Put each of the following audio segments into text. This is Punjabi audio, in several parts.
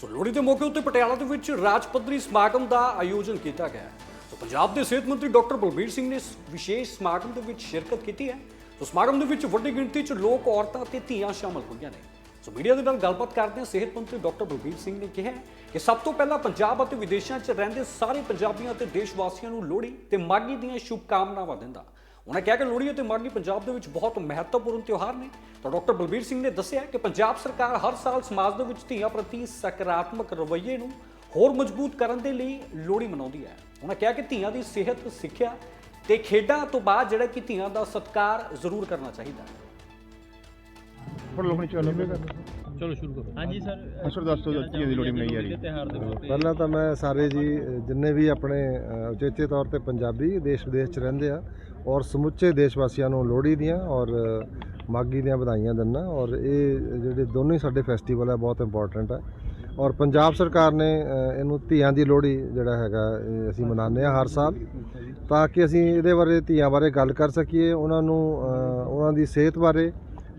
ਸੋ ਲੋਹੜੀ ਦੇ ਮੌਕੇ ਉੱਤੇ ਪਟਿਆਲਾ ਦੇ ਵਿੱਚ ਰਾਜ ਪੱਧਰੀ ਸਮਾਗਮ ਦਾ ਆਯੋਜਨ ਕੀਤਾ ਗਿਆ। ਹੈ ਸੋ ਪੰਜਾਬ ਦੇ ਸਿਹਤ ਮੰਤਰੀ ਡਾਕਟਰ ਬਲਬੀਰ ਸਿੰਘ ਨੇ ਇਸ ਵਿਸ਼ੇਸ਼ ਸਮਾਗਮ ਦੇ ਵਿੱਚ ਸ਼ਿਰਕਤ ਕੀਤੀ ਹੈ। ਸੋ ਸਮਾਗਮ ਦੇ ਵਿੱਚ ਵੱਡੀ ਗਿਣਤੀ 'ਚ ਲੋਕ, ਔਰਤਾਂ ਤੇ ਧੀਆਂ ਸ਼ਾਮਲ ਹੋਈਆਂ ਨੇ। ਸੋ ਮੀਡੀਆ ਦੇ ਨਾਲ ਗੱਲਬਾਤ ਕਰਦੇ ਹਾਂ ਸਿਹਤ ਮੰਤਰੀ ਡਾਕਟਰ ਬਲਬੀਰ ਸਿੰਘ ਨੇ ਕਿਹਾ ਕਿ ਸਭ ਤੋਂ ਪਹਿਲਾਂ ਪੰਜਾਬ ਅਤੇ ਵਿਦੇਸ਼ਾਂ 'ਚ ਰਹਿੰਦੇ ਸਾਰੇ ਪੰਜਾਬੀਆਂ ਅਤੇ ਦੇਸ਼ ਵਾਸੀਆਂ ਨੂੰ ਲੋਹੜੀ ਤੇ ਮਾਘੀ ਦੀਆਂ ਸ਼ੁਭਕਾਮਨਾਵਾਂ ਦਿੰਦਾ। ਉਹਨਾਂ ਕਿਹਾ ਕਿ ਲੋਹੜੀ ਅਤੇ ਮਾਘੀ ਪੰਜਾਬ ਦੇ ਵਿੱਚ ਬਹੁਤ ਮਹੱਤਵਪੂਰਨ ਤਿਉਹਾਰ ਨੇ। ਤਾਂ ਡਾਕਟਰ ਬਲਬੀਰ ਸਿੰਘ ਨੇ ਦੱਸਿਆ ਕਿ ਪੰਜਾਬ ਸਰਕਾਰ ਹਰ ਸਾਲ ਸਮਾਜ ਦੇ ਵਿੱਚ ਧੀਆਂ ਪ੍ਰਤੀ ਸਕਾਰਾਤਮਕ ਰਵੱਈਏ ਨੂੰ ਹੋਰ ਮਜ਼ਬੂਤ ਕਰਨ ਦੇ ਲਈ ਲੋਹੜੀ ਮਨਾਉਂਦੀ ਹੈ। ਉਹਨਾਂ ਕਿਹਾ ਕਿ ਧੀਆਂ ਦੀ ਸਿਹਤ, ਸਿੱਖਿਆ ਤੇ ਖੇਡਾਂ ਤੋਂ ਬਾਅਦ ਜਿਹੜਾ ਕਿ ਧੀਆਂ ਦਾ ਸਤਿਕਾਰ ਜ਼ਰੂਰ ਕਰਨਾ ਚਾਹੀਦਾ ਹੈ। ਪਰ ਲੋਹਣੀ ਚੱਲ ਚਲੋ ਸ਼ੁਰੂ ਕਰੋ। ਹਾਂਜੀ ਸਰ ਅਸਰ ਦੱਸ ਜੀ ਦੀ ਲੋਹੜੀ ਮਨਾਈ ਜਾ ਰਹੀ ਪਹਿਲਾਂ ਤਾਂ ਮੈਂ ਸਾਰੇ ਜੀ ਜਿੰਨੇ ਵੀ ਆਪਣੇ ਉਚੇਚੇ ਤੌਰ ਤੇ ਪੰਜਾਬੀ ਦੇਸ਼ ਵਿਦੇਸ਼ 'ਚ ਰਹਿੰਦੇ ਆ ਔਰ ਸਮੁੱਚੇ ਦੇਸ਼ ਵਾਸੀਆਂ ਨੂੰ ਲੋਹੜੀ ਦੀਆਂ ਔਰ ਮਾਘੀ ਦੀਆਂ ਵਧਾਈਆਂ ਦਿੰਦਾ ਔਰ ਇਹ ਜਿਹੜੇ ਦੋਨੋਂ ਹੀ ਸਾਡੇ ਫੈਸਟੀਵਲ ਹੈ ਬਹੁਤ ਇੰਪੋਰਟੈਂਟ ਹੈ ਔਰ ਪੰਜਾਬ ਸਰਕਾਰ ਨੇ ਇਹਨੂੰ ਧੀਆਂ ਦੀ ਲੋਹੜੀ ਜਿਹੜਾ ਹੈਗਾ ਅਸੀਂ ਮਨਾਉਂਦੇ ਆ ਹਰ ਸਾਲ। ਤਾਂ ਕਿ ਅਸੀਂ ਇਹਦੇ ਬਾਰੇ ਧੀਆਂ ਬਾਰੇ ਗੱਲ ਕਰ ਸਕੀਏ ਉਹਨਾਂ ਨੂੰ ਉਹਨਾਂ ਦੀ ਸਿਹਤ ਬਾਰੇ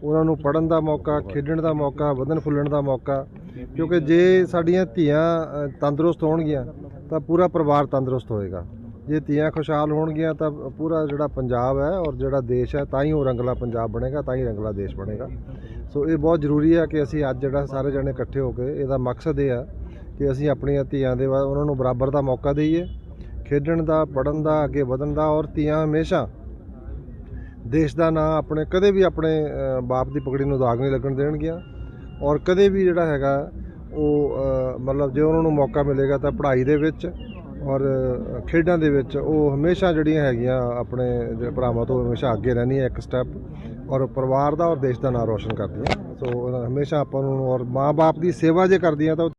ਉਹਨਾਂ ਨੂੰ ਪੜਨ ਦਾ ਮੌਕਾ, ਖੇਡਣ ਦਾ ਮੌਕਾ, ਵਧਣ ਫੁੱਲਣ ਦਾ ਮੌਕਾ। ਕਿਉਂਕਿ ਜੇ ਸਾਡੀਆਂ ਧੀਆਂ ਤੰਦਰੁਸਤ ਹੋਣਗੀਆਂ, ਤਾਂ ਪੂਰਾ ਪਰਿਵਾਰ ਤੰਦਰੁਸਤ ਹੋਏਗਾ। ਜੇ ਧੀਆਂ ਖੁਸ਼ਹਾਲ ਹੋਣਗੀਆਂ, ਤਾਂ ਪੂਰਾ ਜਿਹੜਾ ਪੰਜਾਬ ਹੈ ਔਰ ਜਿਹੜਾ ਦੇਸ਼ ਹੈ, ਤਾਂ ਹੀ ਉਹ ਰੰਗਲਾ ਪੰਜਾਬ ਬਣੇਗਾ, ਤਾਂ ਹੀ ਰੰਗਲਾ ਦੇਸ਼ ਬਣੇਗਾ। ਸੋ ਇਹ ਬਹੁਤ ਜ਼ਰੂਰੀ ਹੈ ਕਿ ਅਸੀਂ ਅੱਜ ਜਿਹੜਾ ਸਾਰੇ ਜਣੇ ਇਕੱਠੇ ਹੋ ਕੇ ਇਹਦਾ ਮਕਸਦ ਇਹ ਆ ਕਿ ਅਸੀਂ ਆਪਣੀਆਂ ਧੀਆਂ ਦੇ ਉਹਨਾਂ ਨੂੰ ਬਰਾਬਰ ਦਾ ਮੌਕਾ ਦਈਏ। ਖੇਡਣ ਦਾ ਪੜਨ ਦਾ, ਅੱਗੇ ਵਧਣ ਦਾ ਔਰ ਧੀਆਂ ਹਮੇਸ਼ਾ ਦੇਸ਼ ਦਾ ਨਾਂ ਆਪਣੇ ਕਦੇ ਵੀ ਆਪਣੇ ਬਾਪ ਦੀ ਪਗੜੀ ਨੂੰ ਦਾਗ ਨਹੀਂ ਲੱਗਣ ਦੇਣਗੀਆਂ। ਔਰ ਕਦੇ ਵੀ ਜਿਹੜਾ ਹੈਗਾ, ਉਹ ਮਤਲਬ ਜੇ ਉਹਨਾਂ ਨੂੰ ਮੌਕਾ ਮਿਲੇਗਾ ਤਾਂ ਪੜ੍ਹਾਈ ਦੇ ਵਿੱਚ ਔਰ ਖੇਡਾਂ ਦੇ ਵਿੱਚ ਉਹ ਹਮੇਸ਼ਾ ਜਿਹੜੀਆਂ ਹੈਗੀਆਂ ਆਪਣੇ ਜਿਹੜੇ ਭਰਾਵਾਂ ਤੋਂ ਹਮੇਸ਼ਾ ਅੱਗੇ ਰਹਿੰਦੀਆਂ ਇੱਕ ਸਟੈਪ ਔਰ ਪਰਿਵਾਰ ਦਾ ਔਰ ਦੇਸ਼ ਦਾ ਨਾਂ ਰੋਸ਼ਨ ਕਰਦੀਆਂ। ਸੋ ਉਹਨਾਂ- ਹਮੇਸ਼ਾ ਆਪਾਂ ਨੂੰ ਔਰ ਮਾਂ-ਬਾਪ ਦੀ ਸੇਵਾ ਜੇ ਕਰਦੀਆਂ ਤਾਂ